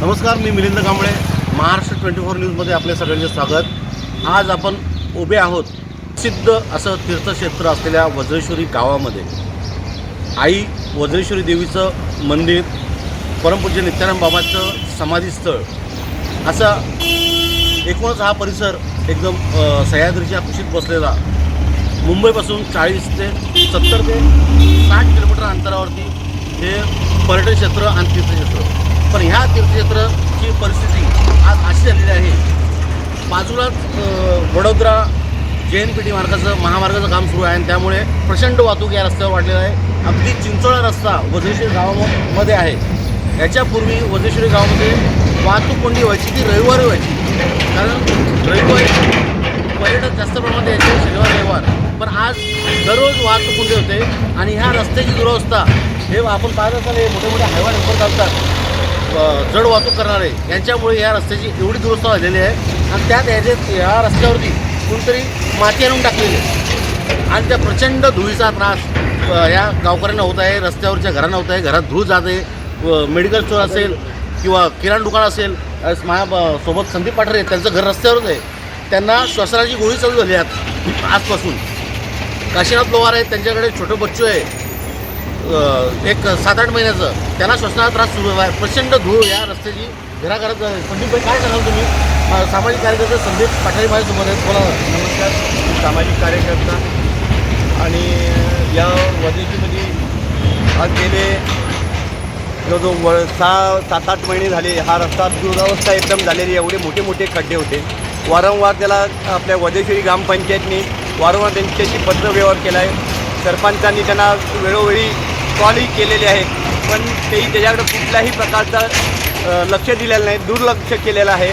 नमस्कार मी Milind Kamble. Maharashtra twenty four न्यूजमध्ये आपले सगळ्यांचे स्वागत. आज आपण उभे आहोत प्रसिद्ध असं तीर्थक्षेत्र असलेल्या वज्रेश्वरी गावामध्ये. आई वज्रेश्वरी देवीचं मंदिर परमपूज्य नित्यानंद बाबाचं समाधीस्थळ असा एकूणच हा परिसर एकदम सह्याद्रीच्या कुशीत बसलेला. मुंबईपासून चाळीस ते सत्तर ते साठ किलोमीटर अंतरावरती हे पर्यटन क्षेत्र आणि तीर्थक्षेत्र. पण ह्या तीर्थक्षेत्राची परिस्थिती आज अशी झालेली आहे. बाजूलाच वडोदरा जे एन पी टी मार्गाचं महामार्गाचं काम सुरू आहे आणि त्यामुळे प्रचंड वाहतूक या रस्त्यावर वाढलेला आहे. अगदी चिंचोळा रस्ता वज्रेश्वरी गावामध्ये आहे. याच्यापूर्वी वज्रेश्वरी गावामध्ये वाहतूक कोंडी व्हायची ती रविवारी व्हायची? कारण रविवारी पर्यटक जास्त प्रमाणात यायचे शनिवार रविवार. पण आज दररोज वाहतूक कोंडी होते आणि ह्या रस्त्याची दुरवस्था हे आपण पाहत असाल हे मोठे मोठे हायवा डेपर चालतात. जड वाहतूक करणारे यांच्यामुळे या रस्त्याची एवढी दुरवस्था झालेली आहे. आणि त्यात याचे या रस्त्यावरती कोणतरी माती आणून टाकलेली आहे. आणि त्या प्रचंड धुळीचा त्रास या गावकऱ्यांना होत आहे रस्त्यावरच्या घरांना होत आहे. घरात धूळ जात व मेडिकल स्टोअर असेल किंवा किराणा दुकान असेल माझ्या सोबत संदीप पाठरे त्यांचं घर रस्त्यावरच आहे. त्यांना श्वसनाची गोळी चालू झाली आहेत आजपासून. काशीनाथ लोहार आहेत त्यांच्याकडे छोटं बच्चू आहे. एक सात आठ महिन्याचं त्यांना श्वसनाचा त्रास सुरू आहे. प्रचंड धूळ या रस्त्याची. घराघरात पंडितभाई काय सांगाल तुम्ही? सामाजिक कार्यकर्ते संदीप पाठारी माझ्यासोबत आहेत. बोला नमस्कार. सामाजिक कार्यकर्ता आणि या वदेशीमध्ये आज गेले जवळजवळ व सहा सात आठ महिने झाले हा रस्ता दुरावस्था एकदम झालेली एवढे मोठे मोठे खड्डे होते. वारंवार त्याला आपल्या वदेश्वरी ग्रामपंचायतनी वारंवार त्यांच्याशी पत्रव्यवहार केला आहे सरपंचांनी त्यांना वेळोवेळी कॉलही केलेले आहेत पण तेही त्याच्याकडे कुठल्याही प्रकारचा लक्ष दिलेलं नाही दुर्लक्ष केलेलं आहे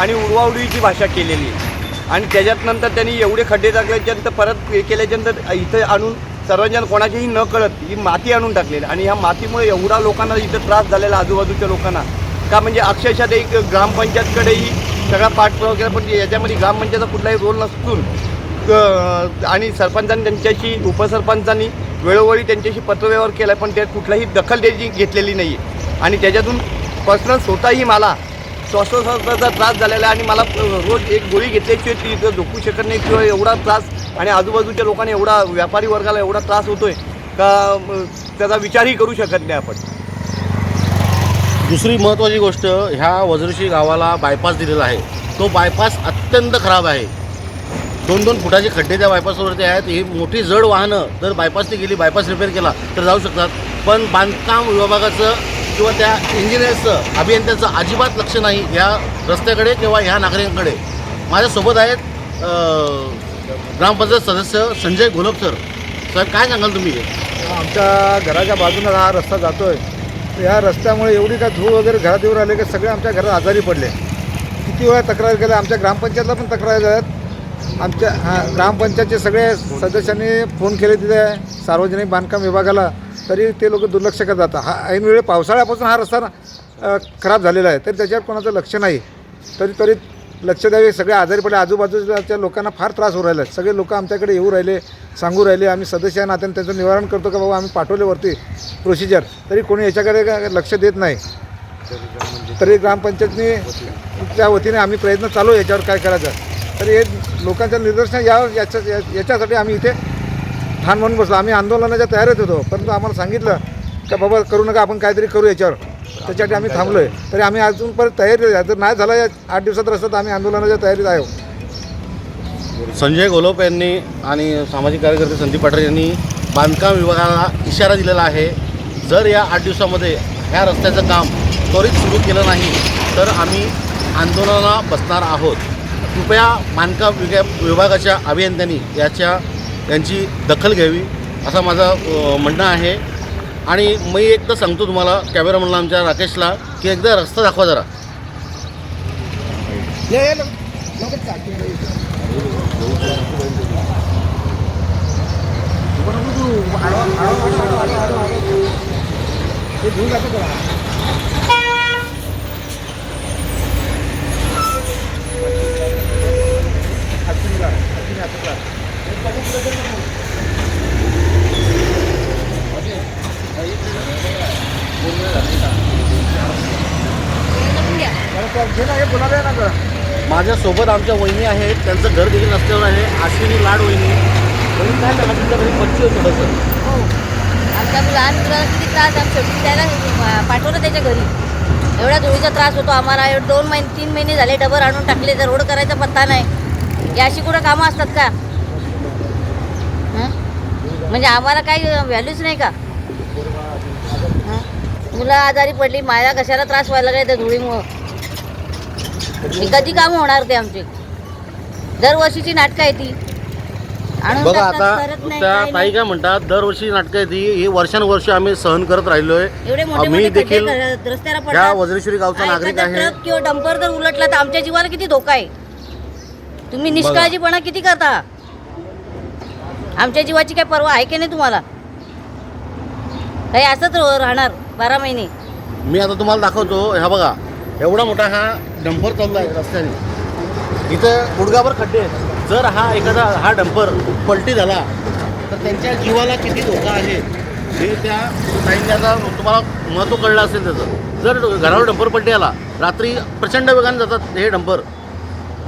आणि उडवाउडवीची भाषा केलेली आहे. आणि त्याच्यात नंतर त्यांनी एवढे खड्डे टाकल्याच्यानंतर परत हे केल्याच्यानंतर इथं आणून सर्वजण कोणाचीही न कळत ही माती आणून टाकलेली. आणि ह्या मातीमुळे एवढा लोकांना इथं त्रास झालेला आजूबाजूच्या लोकांना. का म्हणजे अक्षरशः ते एक ग्रामपंचायतकडेही सगळा पाठपुरावा केला पण याच्यामध्ये ग्रामपंचायतचा कुठलाही रोल नसून आणि सरपंचांनी त्यांच्याशी उपसरपंचांनी वेळोवेळी त्यांच्याशी पत्रव्यवहार केला पण त्यात कुठलाही दखल त्याची घेतलेली नाही आहे आणि त्याच्यातून पर्सनल स्वतःही मला श्वासोश्वासाचा त्रास झालेला आहे आणि मला रोज एक गोळी घेतल्याशिवाय ती इथं झोपू शकत नाही किंवा एवढा त्रास आणि आजूबाजूच्या लोकांना एवढा व्यापारी वर्गाला एवढा त्रास होतो आहे का त्याचा विचारही करू शकत नाही आपण. दुसरी महत्त्वाची गोष्ट ह्या वज्रशी गावाला बायपास दिलेला आहे. तो बायपास अत्यंत खराब आहे. दोन दोन फुटाचे खड्डे त्या बायपासवरती आहेत. ही मोठी जड वाहनं जर बायपासने गेली बायपास रिपेअर केला तर जाऊ शकतात. पण बांधकाम विभागाचं किंवा त्या इंजिनियर्सचं अभियंत्याचं अजिबात लक्ष नाही या रस्त्याकडे किंवा ह्या नागरिकांकडे. माझ्यासोबत आहेत ग्रामपंचायत सदस्य संजय घोलप सर. साहेब काय सांगाल तुम्ही? आमच्या घराच्या बाजूनं हा रस्ता जातो आहे या रस्त्यामुळे एवढी का धूळ वगैरे घरात येऊन आले की सगळे आमच्या घरात आजारी पडले. किती वेळा तक्रार केल्या आमच्या ग्रामपंचायतला पण तक्रार आहेत आमच्या हा ग्रामपंचायतचे सगळे सदस्यांनी फोन केले तिथे सार्वजनिक बांधकाम विभागाला तरी ते लोक दुर्लक्ष करत जातात हा ऐनवेळी पावसाळ्यापासून हा रस्ता खराब झालेला आहे तरी त्याच्यावर कोणाचं लक्ष नाही. तरी तरी लक्ष द्यावे सगळे आजारी पडले आजूबाजूच्या लोकांना फार त्रास होऊ राहिला. सगळे लोक आमच्याकडे येऊ राहिले सांगू राहिले आम्ही सदस्य नात्याने त्याचं निवारण करतो का बाबा आम्ही पाठवले वरती प्रोसिजर तरी कोणी याच्याकडे काय लक्ष देत नाही. तरी ग्रामपंचायतनी त्या वतीने आम्ही प्रयत्न चालू याच्यावर काय करायचं. तरी हे लोकांच्या निदर्शन यावं याच्या याच्यासाठी आम्ही इथे ठाण म्हणून बसलो. आम्ही आंदोलनाच्या तयारीत होतो. परंतु आम्हाला सांगितलं का बाबा करू नका आपण काहीतरी करू याच्यावर. त्याच्यासाठी आम्ही थांबलो आहे तरी आम्ही अजून परत तयारी जर नाही झाला या आठ दिवसात रस्ता तर आम्ही आंदोलनाच्या तयारीत आहोत संजय गोलोप यांनी आणि सामाजिक कार्यकर्ते संदीप पाटील यांनी बांधकाम विभागाला इशारा दिलेला आहे. जर या आठ दिवसामध्ये ह्या रस्त्याचं काम त्वरित सुरू केलं नाही तर आम्ही आंदोलनाला बसणार आहोत. कृपया मानका विभागाच्या अभियंत्यांनी याच्या यांची दखल घ्यावी असं माझं म्हणणं आहे. आणि मी एकदा सांगतो तुम्हाला कॅमेरामनला आमच्या राकेशला की एकदा रस्ता दाखवा जरा. माझ्यासोबत आमच्या वहिनी आहेत. त्यांचं घर देखील रस्त्यावर आहे. अश्विनी लाड वहिनी. वहिनी काय झालं तुमच्या घरी होतं हो. आमच्या लहान मुलाला किती त्रास आम्ही शेवटी त्याला पाठवलं त्याच्या घरी. एवढा धुळीचा त्रास होतो आम्हाला. दोन महिने तीन महिने झाले डबर आणून टाकले. तर रोड करायचा पत्ता नाही. ही अशी कुठं कामं असतात का? म्हणजे आम्हाला काही व्हॅल्यूच नाही का? मुलं आजारी पडली माया कशाला त्रास व्हायला लागला त्या धुळीमुळं? हे कधी कामं होणार ते आमचे? दरवर्षीची नाटकं आहे ती. आणून बघा टाकतात, आता करत नाही, त्या काही ताई नाही. काय म्हणतात दरवर्षी नाटकं आहेत ही ही वर्षानुवर्ष आम्ही सहन करत राहिलोय. एवढे मोठे आम्ही मोठे देखील खड्डे कर- रस्त्याला त्या पडतात. वज्रेश्वरी गावचा हा, नागरिक एखादा आहे. ट्रक किंवा डंपर जर उलटला तर आमच्या जीवाला किती धोका आहे? तुम्ही निष्काळजीपणा किती करता? आमच्या जीवाची काही पर्वा आहे की नाही तुम्हाला? काही असंच राहणार बारा महिने. मी आता तुम्हाला दाखवतो ह्या बघा एवढा मोठा हा डंपर चालला आहे रस्त्याने. इथं गुडगाभर खड्डे आहेत. जर हा एखादा हा डंपर पलटी झाला तर त्यांच्या जीवाला किती धोका आहे हे त्या साहित्याचा तुम्हाला महत्त्व कळलं असेल त्याचं. जर घरावर डंपर पलटी आला रात्री प्रचंड वेगाने जातात हे डंपर.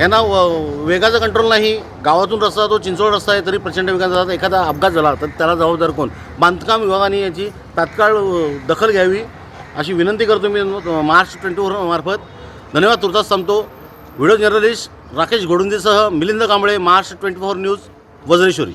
यांना व- वेगाचा कंट्रोल नाही गावातून रस्ता तो चिंचवड रस्ता आहे तरी प्रचंड वेगाने जातात. एखादा अपघात झाला तर त्याला जबाबदार कोण? बांधकाम विभागाने याची तात्काळ दखल घ्यावी अशी विनंती करतो मी. महाराष्ट्र ट्वेंटी फोर मार्फत धन्यवाद तुर्तास संपतो video journalist Rakesh घोडुंदेसह Milind Kamble Maharashtra twenty four news Vajreshwari